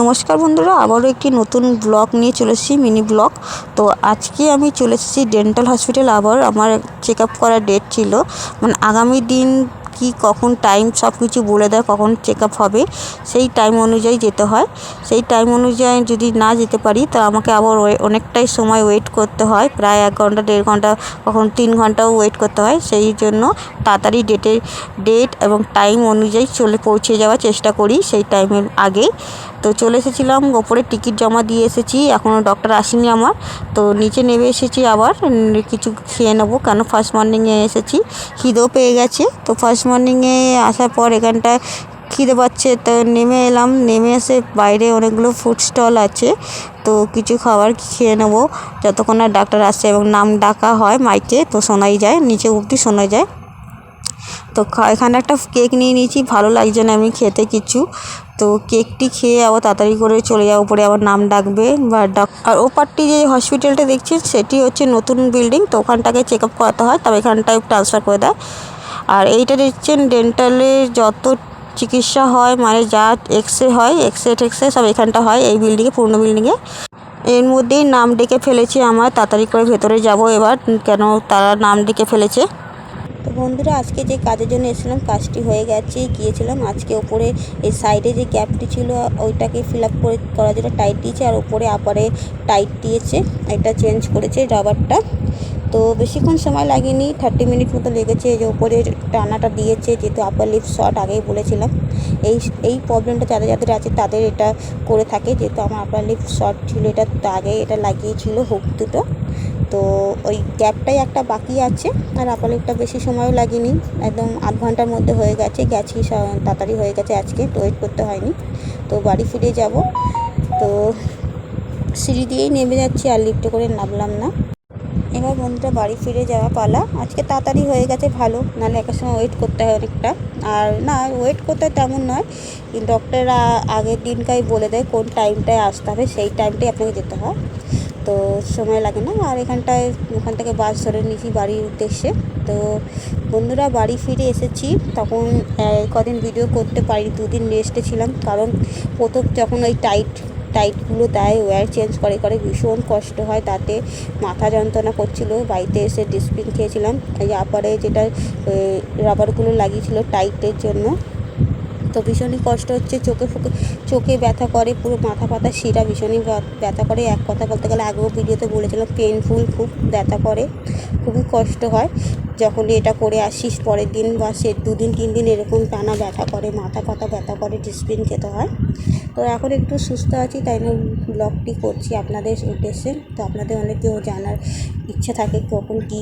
নমস্কার বন্ধুরা, আবারও একটি নতুন ব্লগ নিয়ে চলেছি মিনি ব্লগ তো আজকে আমি চলে এসেছি ডেন্টাল হসপিটাল আবার আমার চেক আপ করার ডেট ছিল। মানে আগামী দিন কি, কখন টাইম সব কিছু বলে দেয়, কখন চেক আপ হবে, সেই টাইম অনুযায়ী যেতে হয়। সেই টাইম অনুযায়ী যদি না যেতে পারি, তা আমাকে আবার অনেকটাই সময় ওয়েট করতে হয়। প্রায় এক ঘণ্টা, দেড় ঘণ্টা, কখন তিন ঘন্টাও ওয়েট করতে হয়। সেই জন্য তাড়াতাড়ি ডেটের ডেট এবং টাইম অনুযায়ী চলে, পৌঁছে যাওয়ার চেষ্টা করি সেই টাইমের আগে। তো চলে এসেছিলাম ওপরে টিকিট জমা দিয়ে এসেছি। এখনও ডক্টর আসেনি আমার। তো নিচে নেমে এসেছি আবার কিছু খেয়ে নেব। কেন ফার্স্ট মর্নিংয়ে এসেছি? খিদেও পেয়ে গেছে। তো ফার্স্ট মর্নিংয়ে আসার পর এখানটায় খিদে পাচ্ছে, তো নেমে এলাম। নেমে এসে বাইরে অনেকগুলো ফুড স্টল আছে, তো কিছু খাবার খেয়ে নেব। যতক্ষণ না ডাক্তার আসছে এবং নাম ডাকা হয় মাইকে, তো শোনাই যায়, নিচে অবধি শোনা যায়। তো এখানে একটা কেক নিয়ে নিয়েছি, ভালো লাগছে না আমি খেতে কিছু। তো কেকটি খেয়ে আবার তাড়াতাড়ি করে চলে যাব পরে আবার নাম ডাকবে বা ডাক আর ওপারটি যে হসপিটালটা দেখছেন, সেটি হচ্ছে নতুন বিল্ডিং তো ওখানটাকে চেক আপ করাতে হয়, তবে এখানটায় ট্রান্সফার করে দেয়। আর এইটা দেখছেন ডেন্টালে যত চিকিৎসা হয় মানে যা এক্স রে হয় এক্স রে টেক্স সব এখানটা হয়, এই বিল্ডিংয়ে পুরনো বিল্ডিংয়ে এর মধ্যেই নাম ডেকে ফেলেছে আমার, তাড়াতাড়ি করে ভেতরে যাব এবার, কেন তারা নাম ডেকে ফেলেছে। তো বন্ধুরা, আজকে যে কাজের জন্য এসেছিলাম, কাজটি হয়ে গেছে, গিয়েছিলাম আজকে ওপরে, এই সাইডে যে গ্যাপটি ছিল, ওইটাকে ফিল আপ করে করার জন্য টাইট দিয়েছে, আর ওপরে আপারে টাইট দিয়েছে এটা চেঞ্জ করেছে রাবারটা তো বেশিক্ষণ সময় লাগেনি থার্টি মিনিট মতো লেগেছে যে ওপরে টানাটা দিয়েছে, যেহেতু আপার লিপ শর্ট আগেই বলেছিলাম। এই এই প্রবলেমটা যাদের যাদের আছে তাদের এটা করে থাকে, যেহেতু আমার আপার লিপ শর্ট ছিল, এটা আগে এটা লাগিয়েছিল হুক দুটো। তো ওই গ্যাপটাই একটা বাকি আছে, আর আপার লিপটা বেশি সময়ও লাগেনি, একদম আধ ঘণ্টার মধ্যে হয়ে গেছে, গেছি তাড়াতাড়ি হয়ে গেছে আজকে, তো ওয়েট করতে হয়নি। তো বাড়ি ফিরে যাব। তো সিঁড়ি দিয়েই নেমে যাচ্ছি, আর লিফটে করে নামলাম না। এবার বন্ধুরা বাড়ি ফিরে যাওয়া পালা। আজকে তাড়াতাড়ি হয়ে গেছে, ভালো। নাহলে একটা সময় ওয়েট করতে হয় অনেকটা। আর না ওয়েট করতে তেমন নয়। কিন্তু ডক্টররা আগের দিনটাই বলে দেয়, কোন টাইমটায় আসতে হবে, সেই টাইমটাই আপনাকে যেতে হয়। তো সময় লাগে না। আর এখানটায়, ওখান থেকে বাস ধরে নিয়েছি বাড়ির উদ্দেশ্যে। তো বন্ধুরা বাড়ি ফিরে এসেছি। তখন কদিন ভিডিও করতে পারি দুদিন রেস্টে ছিলাম। কারণ প্রথম যখন ওই টাইট টাইটগুলো দেয় ওয়্যার চেঞ্জ করে করে ভীষণ কষ্ট হয়। তাতে মাথা যন্ত্রণা করছিল, বাড়িতে এসে ডিসপিন খেয়েছিলাম। আপারে যেটা রাবারগুলো লাগিয়েছিল টাইটের জন্য। তো ভীষণই কষ্ট হচ্ছে, চোখে ফুকে, চোখে ব্যথা করে, পুরো মাথা পাতা শিরা ভীষণই ব্যথা করে। এক কথা বলতে গেলে আগেও ভিডিওতে বলেছিলাম পেনফুল খুব ব্যথা করে, খুবই কষ্ট হয়। যখন এটা করে আসিস, পরের দিন বা সে দুদিন, তিন দিন এরকম টানা ব্যথা করে, মাথা ফাথা ব্যথা করে ডিসপ্লিন খেতে হয়। তো এখন একটু সুস্থ আছি, তাই জন্য ব্লগটি করছি আপনাদের উদ্দেশ্যে। তো আপনাদের অনেক কেউ জানার ইচ্ছা থাকে কখন কী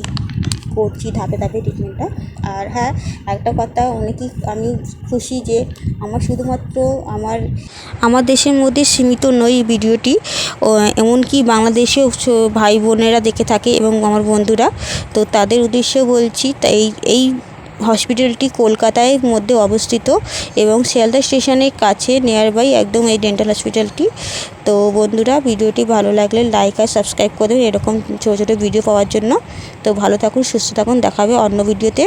করছি ধাপে ধাপে ট্রিটমেন্টটা আর হ্যাঁ একটা কথা অনেকেই আমি খুশি যে আমার শুধুমাত্র আমার আমার দেশের মধ্যে সীমিত নয় ভিডিওটি। এমনকি বাংলাদেশেও ভাই বোনেরা দেখে থাকে এবং আমার বন্ধুরা। তো তাদের উদ্দেশ্যে বলছি এই এই হসপিটালটি কলকাতায় মধ্যে অবস্থিত এবং শিয়ালদা স্টেশনের কাছে নিয়ার বাই একদম এই ডেন্টাল হসপিটালটি তো বন্ধুরা, ভিডিওটি ভালো লাগলে লাইক আর সাবস্ক্রাইব করে দেবেন। এরকম ছোটো ছোটো ভিডিও পাওয়ার জন্য। তো ভালো থাকুন, সুস্থ থাকুন। দেখাবে অন্য ভিডিওতে